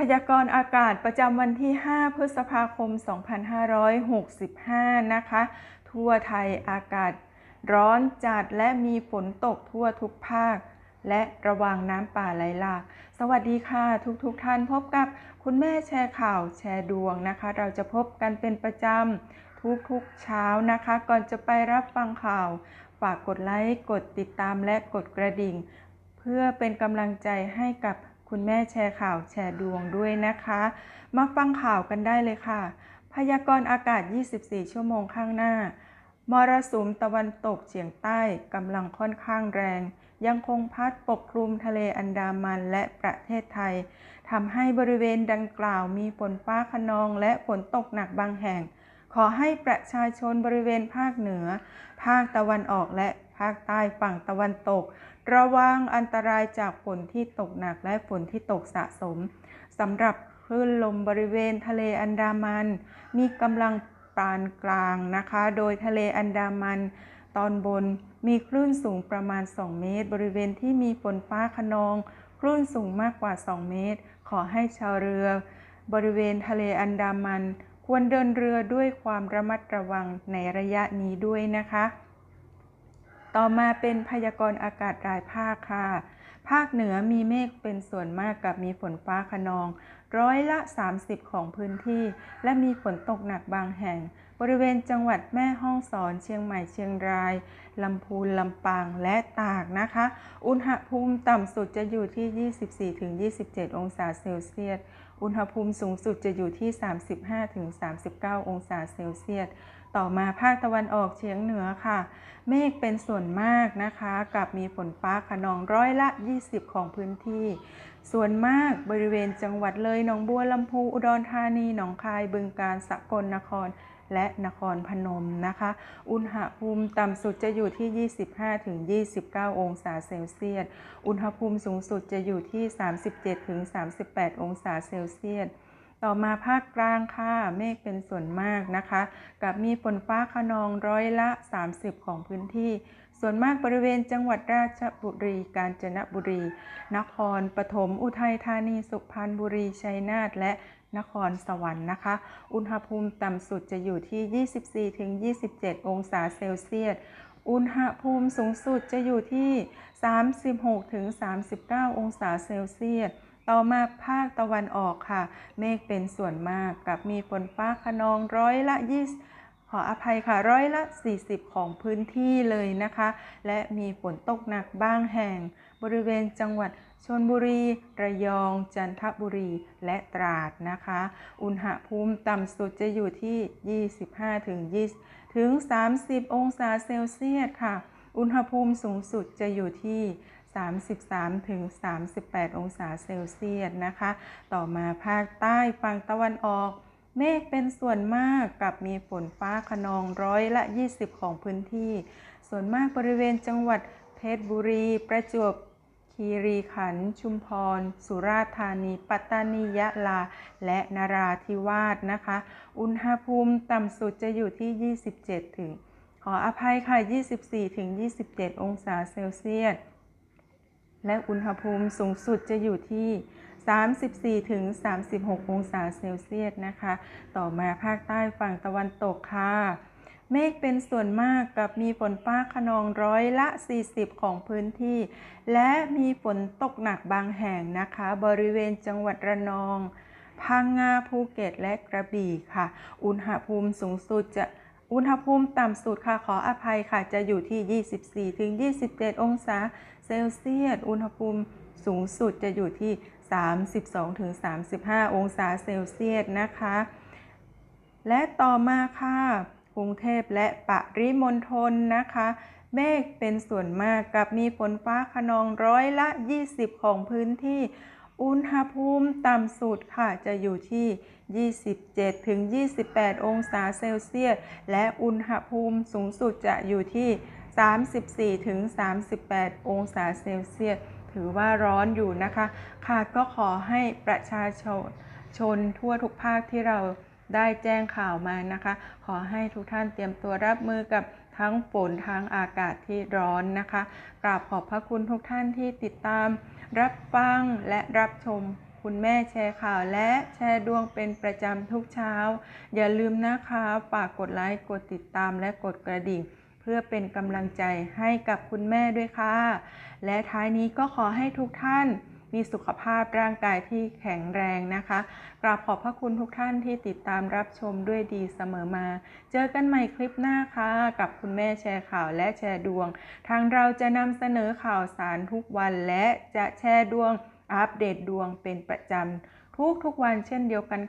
พยากรณ์อากาศประจำวันที่ 5 พฤษภาคม 2565 นะคะ ทั่วไทยอากาศร้อนจัดและมีฝนตกทั่วทุกภาค และระวังน้ำป่าไหลหลาก สวัสดีค่ะทุกๆทท่านพบกับคุณแม่แชร์ข่าวแชร์ดวงนะคะ เราจะพบกันเป็นประจำทุกๆเช้านะคะ ก่อนจะไปรับฟังข่าว ฝากกดไลค์ กดติดตามและกดกระดิ่ง เพื่อเป็นกำลังใจให้กับ คุณแม่แชร์ข่าวแชร์ดวงด้วยนะคะ มาฟังข่าวกันได้เลยค่ะ พยากรณ์อากาศ 24 ชั่วโมงข้างหน้า มรสุมตะวันตกเฉียงใต้กำลังค่อนข้างแรง ยังคงพัดปกคลุมทะเลอันดามันและประเทศไทยทำให้บริเวณดังกล่าวมีฝนฟ้าขนองและฝนตกหนักบางแห่ง ขอให้ประชาชนบริเวณภาคเหนือ ภาคตะวันออกและ ภาคใต้ฝั่งตะวันตก ระวังอันตรายจากฝนที่ตกหนักและฝนที่ตกสะสมสำหรับคลื่นลมบริเวณทะเลอันดามัน มีกำลังปานกลางนะคะ โดยทะเลอันดามัน ตอนบนมีคลื่นสูงประมาณ 2 เมตร บริเวณที่มีฝนฟ้าขนอง คลื่นสูงมากกว่า 2 เมตร ขอให้ชาวเรือ บริเวณทะเลอันดามัน ควรเดินเรือด้วยความระมัดระวังในระยะนี้ด้วยนะคะ ต่อมาเป็นพยากรณ์อากาศรายภาคค่ะ ภาคเหนือมีเมฆเป็นส่วนมากกับมีฝนฟ้าขนอง ร้อยละ 30 ของพื้นที่ และมีฝนตกหนักบางแห่ง บริเวณจังหวัดแม่ฮ่องสอน เชียงใหม่ เชียงราย ลำพูน ลำปาง และตากนะคะ อุณหภูมิต่ำสุดจะอยู่ที่ 24-27 องศาเซลเซียส อุณหภูมิสูงสุดจะอยู่ที่ 35-39 องศาเซลเซียส ต่อมาภาคตะวันออกเฉียงเหนือค่ะ เมฆเป็นส่วนมากนะคะ กับมีฝนฟ้าขนองร้อยละ 20 ของพื้นที่ส่วนมากบริเวณจังหวัดเลยหนองบัวลำพูอุดรธานีหนองคายบึงกาฬสกลนคร และนครพนมนะคะ อุณหภูมิต่ำสุดจะอยู่ที่ 25-29 องศาเซลเซียส อุณหภูมิสูงสุดจะอยู่ที่ 37-38 องศาเซลเซียส ต่อมาภาคกลางค่ะเมฆเป็นส่วนมากนะคะ กับมีฝนฟ้าขนองร้อยละ 30 ของพื้นที่ ส่วนมากบริเวณจังหวัดราชบุรี กาญจนบุรี นครปฐมอุทัยธานีสุพรรณบุรีชัยนาทและนครสวรรค์นะคะ อุณหภูมิต่ำสุดจะอยู่ที่ 24-27 องศาเซลเซียส อุณหภูมิสูงสุดจะอยู่ที่ 36-39 องศาเซลเซียส ต่อมาภาคตะวันออกค่ะ เมฆเป็นส่วนมากกับมีฝนฟ้าขนองร้อยละ20ขออภัยค่ะร้อยละ 40 ของพื้นที่เลยนะคะ และมีฝนตกหนักบ้างแห่ง บริเวณจังหวัดชนบุรี ระยอง จันทบุรีและตราดนะคะ อุณหภูมิต่ำสุดจะอยู่ที่ 25ถึง20ถึง 30 องศาเซลเซียสค่ะ อุณหภูมิสูงสุดจะอยู่ที่ 33ถึง38องศาเซลเซียสนะคะ ต่อมาภาคใต้ฝั่งตะวันออก เมฆเป็นส่วนมากกับมีฝนฟ้าขนองร้อยละ 20 ของพื้นที่ ส่วนมากบริเวณจังหวัดเพชรบุรี ประจวบคีรีขันธ์ชุมพร สุราษฎร์ธานี ปัตตานียะลา และนราธิวาสนะคะ อุณหภูมิต่ำสุดจะอยู่ที่ 27 ถึง ขออภัยค่ะ 24 ถึง 27 องศาเซลเซียส และอุณหภูมิสูงสุดจะอยู่ที่ 34ถึง36 องศาเซลเซียสนะคะ ต่อมาภาคใต้ฝั่งตะวันตกค่ะ เมฆเป็นส่วนมากกับมีฝนฟ้าขนองร้อยละ 40 ของพื้นที่ และมีฝนตกหนักบางแห่งนะคะ บริเวณจังหวัดระนอง พังงาภูเก็ตและกระบี่ค่ะ อุณหภูมิสูงสุดจะ อุณหภูมิต่ำสุดค่ะขออภัยค่ะจะอยู่ที่ 24-27 องศาเซลเซียส อุณหภูมิสูงสุดจะอยู่ที่ 32-35 องศาเซลเซียสนะคะ และต่อมาค่ะกรุงเทพและปริมณฑลนะคะ เมฆเป็นส่วนมากกับมีฝนฟ้าขนองร้อยละ 20 ของพื้นที่ อุณหภูมิต่ำสุดค่ะจะอยู่ที่ 27 ถึง 28 องศาเซลเซียส และอุณหภูมิสูงสุดจะอยู่ที่ 34 ถึง 38 องศาเซลเซียส ถือว่าร้อนอยู่นะคะ ค่ะก็ขอให้ประชาชนชนทั่วทุกภาคที่เรา ได้แจ้งข่าวมานะคะ ขอให้ทุกท่านเตรียมตัวรับมือกับทั้งฝนทั้งอากาศที่ร้อนนะคะกราบขอบพระคุณทุกท่านที่ติดตาม รับฟังและรับชมคุณแม่แชร์ข่าวและแชร์ดวงเป็นประจำทุกเช้า อย่าลืมนะคะฝากกดไลค์กดติดตามและกดกระดิ่ง เพื่อเป็นกำลังใจให้กับคุณแม่ด้วยค่ะ และท้ายนี้ก็ขอให้ทุกท่าน มีสุขภาพร่างกายที่แข็งแรงนะคะกราบขอบพระคุณทุกท่านที่ติดตามรับชมด้วยดีเสมอมา เจอกันใหม่คลิปหน้าค่ะ กับคุณแม่แชร์ข่าวและแชร์ดวง ทางเราจะนำเสนอข่าวสารทุกวันและจะแชร์ดวงอัปเดตดวงเป็นประจำทุกๆวันเช่นเดียวกัน